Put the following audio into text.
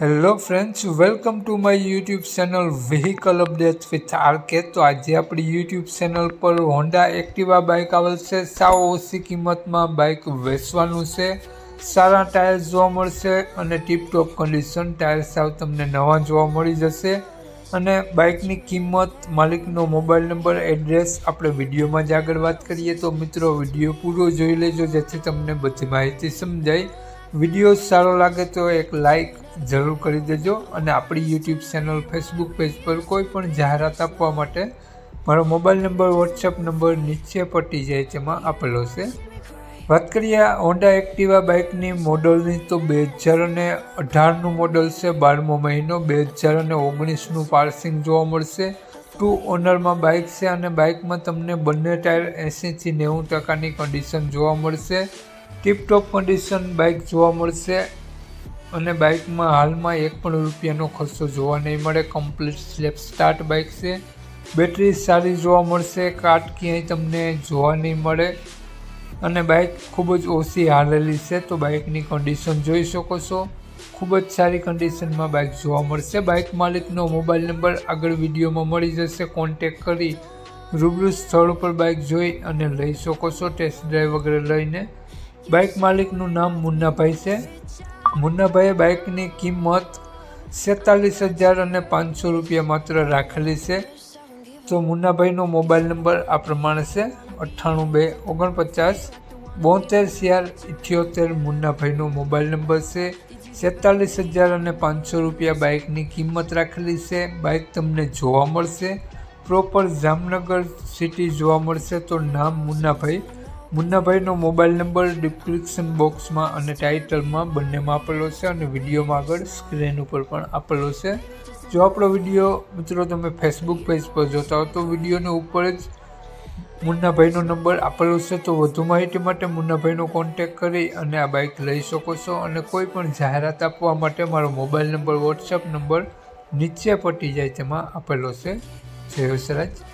Hello friends welcome to my YouTube channel vehicle update with RK તો આજે આપણી YouTube channel પર Honda Activa bike આવેલ છે સાવ ઓછી કિંમતમાં બાઇક વેચવાનું છે. સારા ટાયર્સ જોવા મળશે અને ટીપટોપ કન્ડિશન ટાયર સાવ તમને નવા જોવા મળી જશે. અને બાઇકની કિંમત, માલિકનો મોબાઈલ નંબર એડ્રેસ આપણે વિડીયોમાં જ આગળ વાત કરીએ. તો મિત્રો, વીડિયો પૂરો જોઈ લેજો, જેથી તમને બધી માહિતી સમજાય. વીડિયો સારો લાગે તો એક લાઈક જરૂર કરી દેજો અને આપણી યુટ્યુબ ચેનલ ફેસબુક પેજ પર કોઈ પણ જાહેરાત આપવા માટે મારો મોબાઈલ નંબર વોટ્સએપ નંબર નીચે પટી જાય તેમાં આપેલો છે. વાત કરીએ હોન્ડા એક્ટિવા બાઇકની મોડલની તો બે હજાર અને અઢારનું મોડલ છે, બારમો મહિનો, બે હજાર અને ઓગણીસનું પાર્સિંગ જોવા મળશે. ટુ ઓનરમાં બાઇક છે અને બાઇકમાં તમને બંને ટાયર એંસીથી નેવું ટકાની કન્ડિશન જોવા મળશે. ટીપટોપ કન્ડિશન બાઇક જોવા મળશે. અને બાઇકમાં હાલમાં એક પણ રૂપિયાનો ખર્ચો જોવા નહીં મળે. કમ્પ્લીટ સ્લેપ સ્ટાર્ટ બાઇક છે. બેટરી સારી જોવા મળશે. કાટ ક્યાંય તમને જોવા નહીં મળે. અને બાઇક ખૂબ જ ઓછી હાલેલી છે, તો બાઇકની કન્ડિશન જોઈ શકો છો. ખૂબ જ સારી કન્ડિશનમાં બાઇક જોવા મળશે. બાઇક માલિકનો મોબાઈલ નંબર આગળ વિડીયોમાં મળી જશે. કોન્ટેક કરી રૂબરૂ સ્થળ પર બાઇક જોઈ અને લઈ શકો છો. ટેસ્ટ ડ્રાઈવ વગેરે લઈને. બાઇક માલિકનું નામ મુન્નાભાઈ છે. મુન્નાભાઈએ બાઇકની કિંમત સેતાલીસ હજાર અને પાંચસો રૂપિયા માત્ર રાખેલી છે. તો મુન્નાભાઈનો મોબાઈલ નંબર આ પ્રમાણે છે, અઠ્ઠાણું બે, ઓગણપચાસ, બોતેર ચાર ઇઠ્યોતેર મુન્નાભાઈનો મોબાઈલ નંબર છે સેતાલીસ હજાર અને પાંચસો રૂપિયા બાઇકની કિંમત રાખેલી છે. બાઇક તમને જોવા મળશે. પ્રોપર જામનગર સિટી જોવા મળશે તો નામ મુન્નાભાઈ મુન્નાભાઈનો મોબાઈલ નંબર ડિસ્ક્રિપ્શન બોક્સમાં અને ટાઇટલમાં બંનેમાં આપેલો છે અને વિડીયોમાં આગળ સ્ક્રીન ઉપર પણ આપેલો છે. જો આપણો વીડિયો, મિત્રો, તમે ફેસબુક પેજ પર જોતા હો તો વિડીયોની ઉપર જ મુન્નાભાઈનો નંબર આપેલો છે. તો વધુ માહિતી માટે મુન્નાભાઈનો કોન્ટેક કરી અને આ બાઇક લઈ શકો છો અને કોઈ પણ જાહેરાત આપવા માટે મારો મોબાઈલ નંબર વોટ્સએપ નંબર નીચે પટી જાય તેમાં આપેલો છે. જય વસરાજ